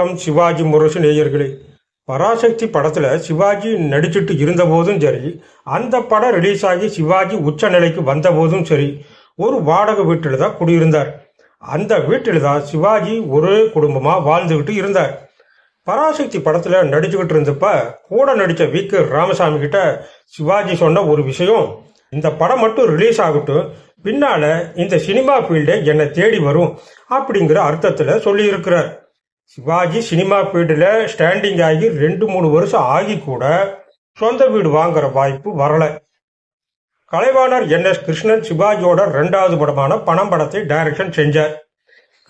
வணக்கம் சிவாஜி முரசு நேயர்களே. பராசக்தி படத்தில் சிவாஜி நடிச்சிட்டு இருந்தபோதும் சரி அந்த படம் ரிலீஸ் ஆகி சிவாஜி உச்ச நிலைக்கு வந்த போதும் சரி ஒரு வாடகை வீட்டில் தான் குடியிருந்தார். அந்த வீட்டில் தான் சிவாஜி ஒரே குடும்பமாக வாழ்ந்துக்கிட்டு இருந்தார். பராசக்தி படத்தில் நடிச்சுக்கிட்டு இருந்தப்ப கூட நடித்த வி. கே. ராமசாமி கிட்ட சிவாஜி சொன்ன ஒரு விஷயம் இந்த படம் மட்டும் ரிலீஸ் ஆகட்டும் பின்னால் இந்த சினிமா ஃபீல்டே என்னை தேடி வரும் அப்படிங்கிற அர்த்தத்தில் சொல்லியிருக்கிறார். சிவாஜி சினிமா ஃபீல்டில் ஸ்டாண்டிங் ஆகி ரெண்டு மூணு வருஷம் ஆகி கூட சொந்த வீடு வாங்குற வாய்ப்பு வரலை. கலைவாணர் என் எஸ் கிருஷ்ணன் சிவாஜியோட ரெண்டாவது படமான பணம் படத்தை டைரக்ஷன் செஞ்சார்.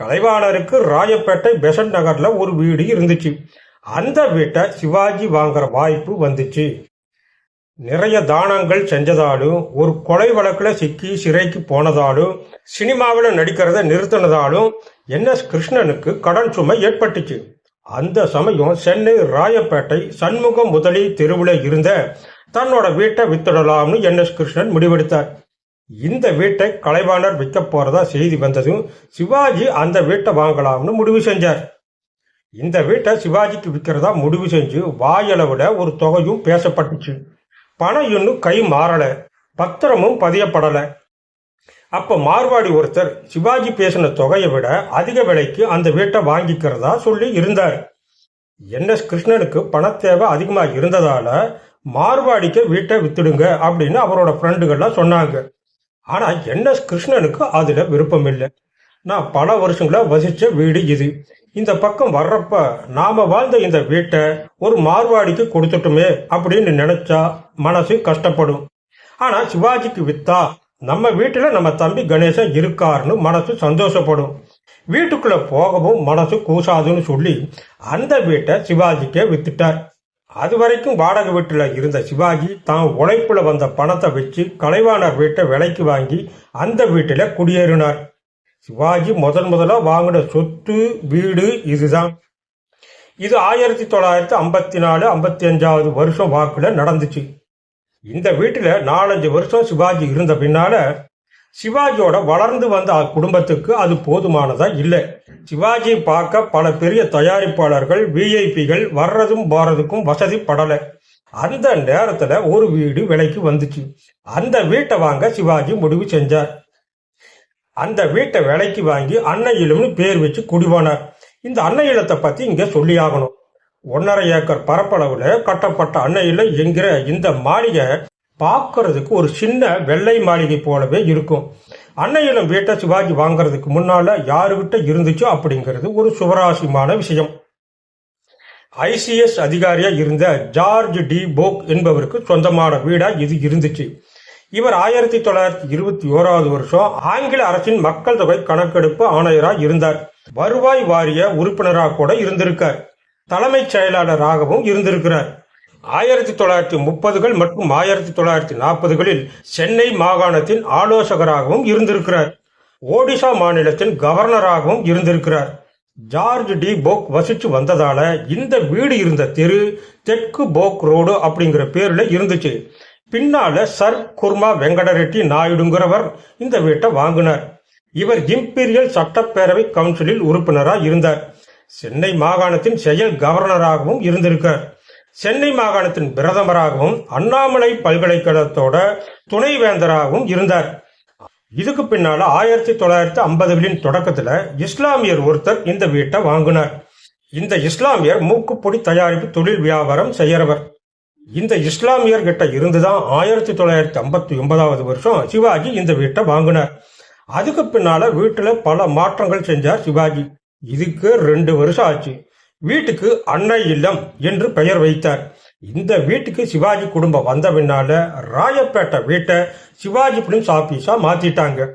கலைவாணருக்கு ராயப்பேட்டை பெசன்ட் நகரில் ஒரு வீடு இருந்துச்சு. அந்த வீட்டை சிவாஜி வாங்குற வாய்ப்பு வந்துச்சு. நிறைய தானங்கள் செஞ்சதாலும் ஒரு கொலை வழக்கில் சிக்கி சிறைக்கு போனதாலும் சினிமாவில் நடிக்கிறத நிறுத்தினதாலும் என் எஸ் கிருஷ்ணனுக்கு கடன் சுமை ஏற்பட்டுச்சு. அந்த சமயம் சென்னை ராயப்பேட்டை சண்முகம் முதலி தெருவில் இருந்த தன்னோட வீட்டை வித்துடலாம்னு என் எஸ் கிருஷ்ணன் முடிவெடுத்தார். இந்த வீட்டை கலைவாணர் விற்க போறதா செய்தி வந்ததும் சிவாஜி அந்த வீட்டை வாங்கலாம்னு முடிவு செஞ்சார். இந்த வீட்டை சிவாஜிக்கு விற்கிறதா முடிவு செஞ்சு வாயளவுல ஒரு தொகையும் பேசப்பட்டுச்சு. பணம் இன்னும் கை மாறல. பத்திரமும் பதியப்படலை. அப்ப மார்வாடி ஒருத்தர் சிவாஜி பேசின தொகையை விட அதிக விலைக்கு அந்த வீட்டை வாங்கிக்கிறதா சொல்லி இருந்தார். என் எஸ் கிருஷ்ணனுக்கு பணத்தேவை அதிகமா இருந்ததால மார்வாடிக்கு வீட்டை வித்துடுங்க அப்படின்னு அவரோட ஃப்ரெண்டுகள்லாம் சொன்னாங்க. ஆனா என் எஸ் கிருஷ்ணனுக்கு அதுல விருப்பம் இல்லை. நான் பல வருஷங்களா வசிச்ச வீடு இது. இந்த பக்கம் வர்றப்ப நாம வாழ்ந்த இந்த வீட்டை ஒரு மார்வாடிக்கு கொடுத்துட்டுமே அப்படின்னு நினைச்சா மனசு கஷ்டப்படும். ஆனா சிவாஜிக்கு வித்தா நம்ம வீட்டில் நம்ம தம்பி கணேசன் இருக்காருன்னு மனசு சந்தோஷப்படும். வீட்டுக்குள்ளே போகவும் மனசு கூசாதுன்னு சொல்லி அந்த வீட்டை சிவாஜிக்கே வித்துட்டார். அது வரைக்கும் வாடகை வீட்டில் இருந்த சிவாஜி தான் உழைப்பில் வந்த பணத்தை வச்சு கலைவாணர் வீட்டை விலைக்கு வாங்கி அந்த வீட்டில் குடியேறினார். சிவாஜி முதன் முதலாக வாங்கின சொத்து வீடு இதுதான். இது ஆயிரத்தி தொள்ளாயிரத்தி ஐம்பத்தி நாலு ஐம்பத்தி அஞ்சாவது வருஷம் வாக்கில் நடந்துச்சு. இந்த வீட்டில் நாலஞ்சு வருஷம் சிவாஜி இருந்த பின்னால சிவாஜியோட வளர்ந்து வந்த குடும்பத்துக்கு அது போதுமானதா இல்லை. சிவாஜி பார்க்க பல பெரிய தயாரிப்பாளர்கள் விஐபிகள் வர்றதும் போறதுக்கும் வசதி படலை. அந்த நேரத்துல ஒரு வீடு விலைக்கு வந்துச்சு. அந்த வீட்டை வாங்க சிவாஜி முடிவு செஞ்சார். அந்த வீட்டை விலைக்கு வாங்கி அன்னையிலும்னு பேர் வச்சு குடிவானார். இந்த அன்னையிலத்தை பத்தி இங்க சொல்லியாகணும். ஒன்றரை ஏக்கர் பரப்பளவில் கட்டப்பட்ட அன்னையில் என்கிற இந்த மாளிகை பார்க்கறதுக்கு ஒரு சின்ன வெள்ளை மாளிகை போலவே இருக்கும். அன்னையிலும் வீட்டை சிவாஜி வாங்குறதுக்கு முன்னால யாருகிட்ட இருந்துச்சோ அப்படிங்கிறது ஒரு சுவராசியமான விஷயம். ஐசிஎஸ் அதிகாரியா இருந்த ஜார்ஜ் டி போக் என்பவருக்கு சொந்தமான வீடா இது இருந்துச்சு. இவர் ஆயிரத்தி தொள்ளாயிரத்தி இருபத்தி ஓராவது வருஷம் ஆங்கில அரசின் மக்கள் தொகை கணக்கெடுப்பு ஆணையராக இருந்தார். வருவாய் வாரிய உறுப்பினராக கூட இருந்திருக்கார். தலைமைச் செயலாளராகவும் இருந்திருக்கிறார். ஆயிரத்தி தொள்ளாயிரத்தி முப்பதுகள் மற்றும் ஆயிரத்தி தொள்ளாயிரத்தி நாற்பதுகளில் சென்னை மாகாணத்தின் ஆலோசகராகவும் இருந்திருக்கிறார். ஒடிசா மாநிலத்தின் கவர்னராகவும் இருந்திருக்கிறார். George D. போக் வசிச்சு வந்ததால இந்த வீடு இருந்த தெரு தெற்கு போக் ரோடு அப்படிங்கிற பேர்ல இருந்துச்சு. பின்னால சர் குர்மா வெங்கடரெட்டி நாயுடுங்கிறவர் இந்த வீட்டை வாங்கினார். இவர் இம்பீரியல் சட்டப்பேரவை கவுன்சிலில் உறுப்பினராக இருந்தார். சென்னை மாகாணத்தின் செயல் கவர்னராகவும் இருந்திருக்கார். சென்னை மாகாணத்தின் பிரதமராகவும் அண்ணாமலை பல்கலைக்கழகத்தோட துணைவேந்தராகவும் இருந்தார். இதுக்கு பின்னால ஆயிரத்தி தொள்ளாயிரத்தி ஐம்பதுகளின் தொடக்கத்துல இஸ்லாமியர் ஒருத்தர் இந்த வீட்டை வாங்கினார். இந்த இஸ்லாமியர் மூக்குப்பொடி தயாரிப்பு தொழில் வியாபாரம் செய்யறவர். இந்த இஸ்லாமியர் கிட்ட இருந்துதான் ஆயிரத்தி தொள்ளாயிரத்தி ஐம்பத்தி ஒன்பதாவது வருஷம் சிவாஜி இந்த வீட்டை வாங்கினார். அதுக்கு பின்னால வீட்டுல பல மாற்றங்கள் செஞ்சார் சிவாஜி. இதுக்கு ரெண்டு வருஷம் ஆச்சு. வீட்டுக்கு அன்னை இல்லம் என்று பெயர் வைத்தார். இந்த வீட்டுக்கு சிவாஜி குடும்பம் வந்த பின்னால ராயப்பேட்டை வீட்டை சிவாஜி பிலிம்ஸ் ஆபீஸா மாத்திட்டாங்க.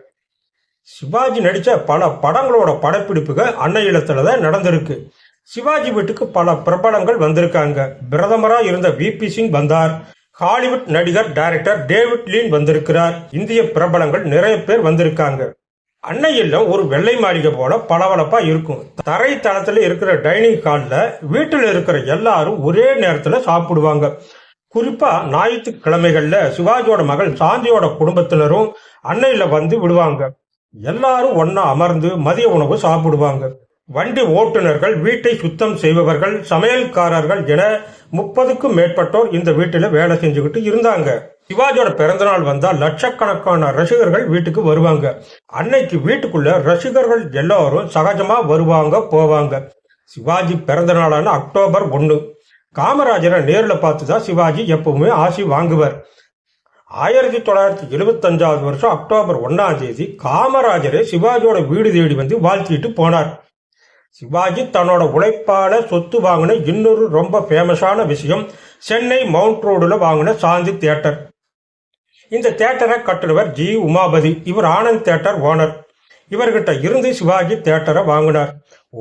சிவாஜி நடித்த பல படங்களோட படப்பிடிப்புகள் அன்னை இல்லத்துல தான் நடந்திருக்கு. சிவாஜி வீட்டுக்கு பல பிரபலங்கள் வந்திருக்காங்க. பிரதமரா இருந்த வி பி சிங் வந்தார். ஹாலிவுட் நடிகர் டைரக்டர் டேவிட் லீன் வந்திருக்கிறார். இந்திய பிரபலங்கள் நிறைய பேர் வந்திருக்காங்க. அன்னை இல்லம் ஒரு வெள்ளை மாளிகை போல பளபளப்பா இருக்கும். தரை தளத்துல இருக்கிற டைனிங் ஹால்ல வீட்டில் இருக்கிற எல்லாரும் ஒரே நேரத்துல சாப்பிடுவாங்க. குறிப்பா ஞாயிற்றுக்கிழமைகள்ல சிவாஜியோட மகள் சாந்தியோட குடும்பத்தினரும் அன்னையில வந்து விடுவாங்க. எல்லாரும் ஒன்னா அமர்ந்து மதிய உணவு சாப்பிடுவாங்க. வண்டி ஓட்டுநர்கள் வீட்டை சுத்தம் செய்பவர்கள் சமையல்காரர்கள் என முப்பதுக்கும் மேற்பட்டோர் இந்த வீட்டில் வேலை செஞ்சுக்கிட்டு இருந்தாங்க. சிவாஜியோட பிறந்தநாள் வந்தா லட்சக்கணக்கான ரசிகர்கள் வீட்டுக்கு வருவாங்க. அன்னைக்கு வீட்டுக்குள்ள ரசிகர்கள் எல்லாரும் சகஜமா வருவாங்க போவாங்க. சிவாஜி பிறந்த நாளான அக்டோபர் ஒன்று காமராஜரை நேரில் பார்த்து தான் சிவாஜி எப்பவுமே ஆசி வாங்குவார். ஆயிரத்தி தொள்ளாயிரத்தி எழுபத்தஞ்சாவது வருஷம் அக்டோபர் ஒன்னாம் தேதி காமராஜரே சிவாஜியோட வீடு தேடி வந்து வாழ்த்திட்டு போனார். சிவாஜி தன்னோட உழைப்பால சொத்து வாங்கின இன்னொரு ரொம்ப ஃபேமஸான விஷயம் சென்னை மவுண்ட் ரோடுல வாங்கின சாந்தி தியேட்டர். இந்த தேட்டரை கட்டுனவர் ஜி. உமாபதி. இவர் ஆனந்த் தேட்டர் ஓனர். இவர்கிட்ட இருந்து சிவாஜி தேட்டரை வாங்கினார்.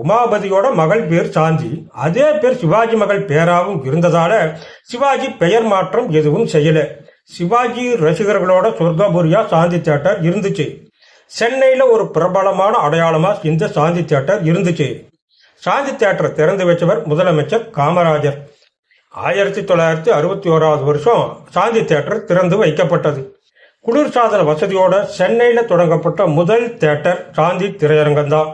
உமாபதியோட மகள் பேர் சாந்தி. அதே பேர் சிவாஜி மகள் பேராவும் இருந்ததால சிவாஜி பெயர் மாற்றம் எதுவும் செய்யல. சிவாஜி ரசிகர்களோட சொர்க்கபுரியா சாந்தி தேட்டர் இருந்துச்சு. சென்னையில ஒரு பிரபலமான அடையாளமா இந்த சாந்தி தேட்டர் இருந்துச்சு. சாந்தி தேட்டரை திறந்து வச்சவர் முதலமைச்சர் காமராஜர். ஆயிரத்தி தொள்ளாயிரத்தி அறுபத்தி ஓராவது வருஷம் சாந்தி தேட்டர் திறந்து வைக்கப்பட்டது. குளிர்சாதன வசதியோட சென்னையில் தொடங்கப்பட்ட முதல் தேட்டர் சாந்தி திரையரங்கம் தான்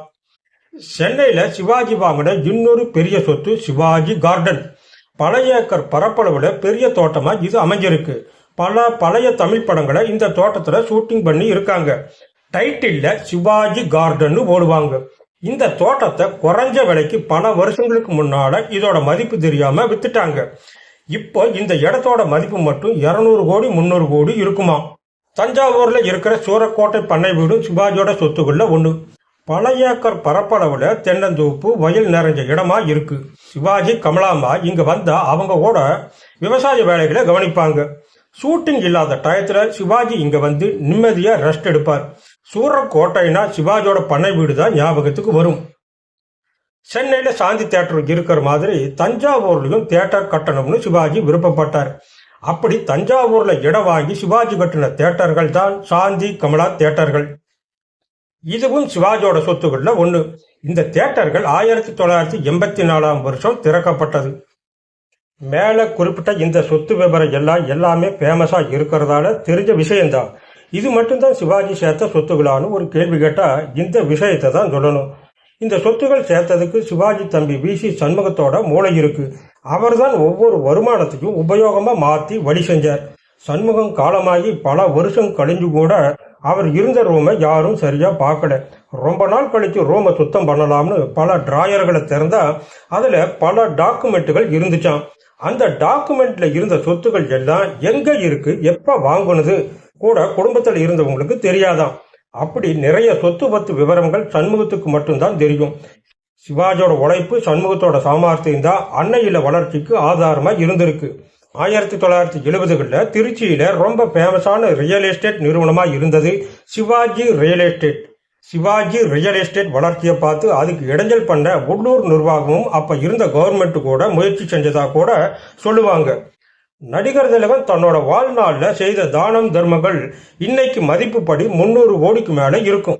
சென்னையில் சிவாஜி வாங்கின இன்னொரு பெரிய சொத்து சிவாஜி கார்டன். பல ஏக்கர் பரப்பளவில் பெரிய தோட்டமா இது அமைஞ்சிருக்கு. பல பழைய தமிழ் படங்களை இந்த தோட்டத்தில் ஷூட்டிங் பண்ணி இருக்காங்க. டைட்டிலில் சிவாஜி கார்டன்னு போடுவாங்க. இந்த தோட்டத்தை குறைஞ்ச விலைக்கு பல வருஷங்களுக்கு முன்னால இதோட மதிப்பு தெரியாம வித்துட்டாங்க. இப்போ இந்த இடத்தோட மதிப்பு மட்டும் இருநூறு கோடி முந்நூறு கோடி இருக்குமா? தஞ்சாவூர்ல இருக்கிற சூரக்கோட்டை பண்ணை வீடும் சிவாஜியோட சொத்துக்குள்ள ஒண்ணு. பல ஏக்கர் பரப்பளவுல தென்னந்தோப்பு வயல் நிறைஞ்ச இடமா இருக்கு. சிவாஜி கமலாமா இங்க வந்தா அவங்க கூட விவசாய வேலைகளை கவனிப்பாங்க. ஷூட்டிங் இல்லாத டயத்துல சிவாஜி இங்க வந்து நிம்மதியா ரெஸ்ட் எடுப்பார். சூரக்கோட்டைனா சிவாஜியோட பண்ணை வீடு தான் ஞாபகத்துக்கு வரும். சென்னையில் சாந்தி தேட்டர் இருக்கிற மாதிரி தஞ்சாவூர்லையும் தேட்டர் கட்டணும்னு சிவாஜி விருப்பப்பட்டார். அப்படி தஞ்சாவூர்ல இடம் வாங்கி சிவாஜி கட்டின தேட்டர்கள் தான் சாந்தி கமலா தேட்டர்கள் இதுவும் சிவாஜியோட சொத்துக்கள்ல ஒன்று இந்த தேட்டர்கள் ஆயிரத்தி தொள்ளாயிரத்தி எண்பத்தி நாலாம் வருஷம் திறக்கப்பட்டது. மேலே குறிப்பிட்ட இந்த சொத்து விவரம் எல்லாம் எல்லாமே ஃபேமஸாக இருக்கிறதால தெரிஞ்ச விஷயம்தான். இது மட்டும்தான் சிவாஜி சேர்த்த சொத்துக்களான்னு ஒரு கேள்வி கேட்டால் இந்த விஷயத்தை தான் சொல்லணும். இந்த சொத்துகள் சேர்த்ததுக்கு சிவாஜி தம்பி வி. சி. சண்முகத்தோட மூளை இருக்கு. அவர்தான் ஒவ்வொரு வருமானத்தையும் உபயோகமாக மாற்றி வழி செஞ்சார். சண்முகம் காலமாகி பல வருஷம் கழிஞ்சு கூட அவர் இருந்த ரூமை யாரும் சரியாக பார்க்கல. ரொம்ப நாள் கழித்து ரூமை சுத்தம் பண்ணலாம்னு பல டிராயர்களை திறந்தா அதில் பல டாக்குமெண்ட்டுகள் இருந்துச்சான் அந்த டாக்குமெண்ட்ல இருந்த சொத்துக்கள் எல்லாம் எங்கே இருக்கு? எப்போ வாங்குனது? கூட குடும்பத்தில் இருந்தவங்களுக்கு தெரியாதான் அப்படி நிறைய சொத்து பத்து விவரங்கள் சண்முகத்துக்கு மட்டும்தான் தெரியும். சிவாஜியோட உழைப்பு சண்முகத்தோட சாமர்த்தியம் தான் அன்னையில வளர்ச்சிக்கு ஆதாரமா இருந்திருக்கு. ஆயிரத்தி தொள்ளாயிரத்தி எழுபதுகளில் திருச்சியில ரொம்ப ஃபேமஸான ரியல் எஸ்டேட் நிறுவனமா இருந்தது Shivaji real estate Shivaji real estate வளர்ச்சியை பார்த்து அதுக்கு இடைஞ்சல் பண்ண உள்ளூர் நிர்வாகமும் அப்ப இருந்த கவர்மெண்ட் கூட முயற்சி செஞ்சதா கூட சொல்லுவாங்க. நடிகர் திலகன் தன்னோட வாழ்நாளில் செய்த தானம் தர்மங்கள் இன்னைக்கு மதிப்புப்படி முன்னூறு கோடிக்கு மேலே இருக்கும்.